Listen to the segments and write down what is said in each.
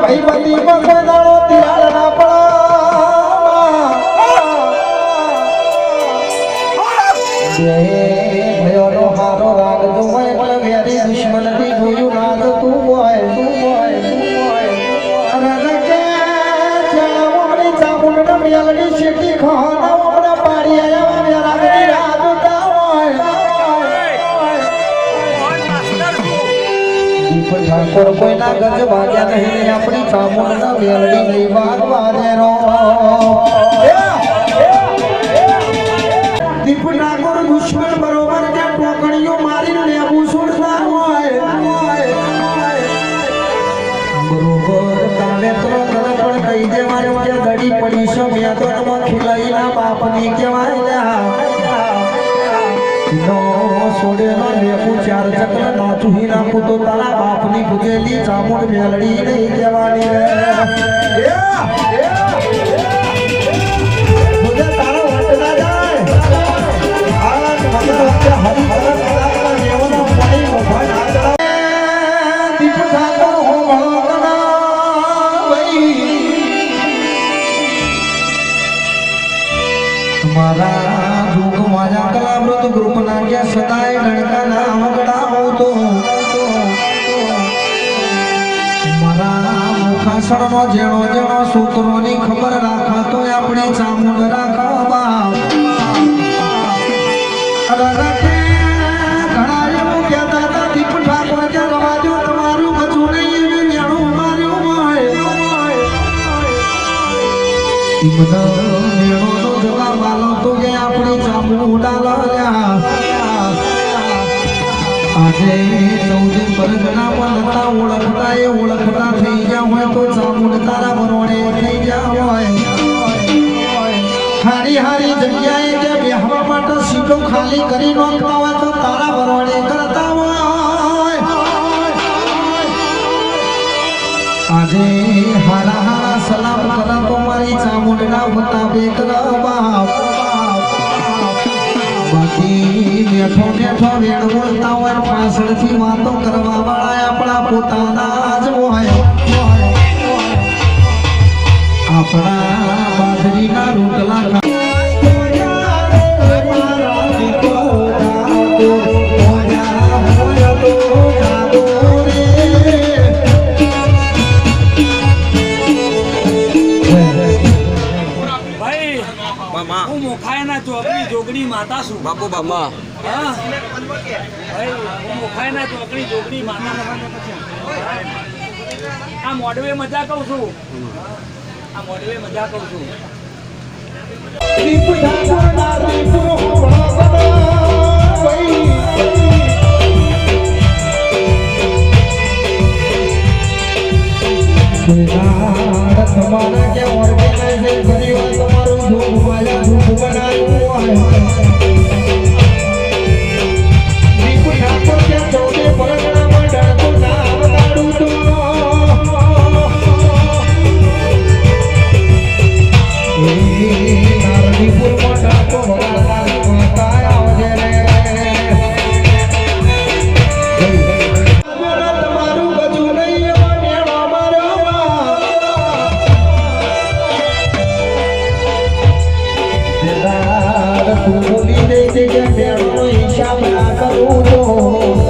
ભાઈ બધી મગનાળો તિરાડ ના પડા ભયોનો હારો રાગ જો હોય એટલે વેરી દુશ્મનથી જોયું નાગ ઠાકોર કોઈના ગજ વાગ્યા નહીં આપણી ચામુંડના મેલડી નહીં. વાગવા દે રો ચાર ચક્ર નાચું નાખું તો તારા બાપની ભૂગેલી ચામુંડ મેલડી નહીં કહેવાની રે. તારો વટ ના જાય. હરી મારા દુઃખ દેવનો કલામૃત ગ્રુપ ના ગયા સદાય ગણકા ઠાકોર હો મુખાસણનો જેણો જેણો સૂત્રોની ખબર રાખતો આપણે ચામુંડ રાખવા બાપ. હતા તો આજે ચૌદ પરગણામાં નતા ઓળખતા, એ ઓળખતા થઈ તો ચામુંડ તારા બરોડે થઈ ગયા હારી હારી જગ્યાએ કે બેહવા માટે સીટો ખાલી કરી નોખતા હોય તો તારા બરોડે કરતા હોય. આજે હારા હારા સલામ કરા તો મારી ચામુંડના વતાવે કરા બાપ બાકી મેઠો મેઠો વેણ બોલતા હોય, પાછળથી વાતો કરવા વાળા આપણા પોતાના જ હોય. મોખાયના ચોકડી જોગણી માતા છું. બાપુ બાપા હા હું મોખાયના ચોકડી જોગણી માતા આ મોડવે મજા કહું છું. આ મોડવે મજા કહું છું. તમારા તું બોલી દે કે મેળો હિસાબ ના કરું તો.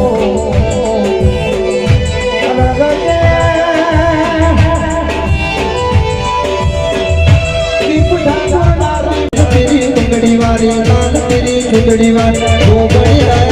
ચૂંદડી વાળી ડોગણી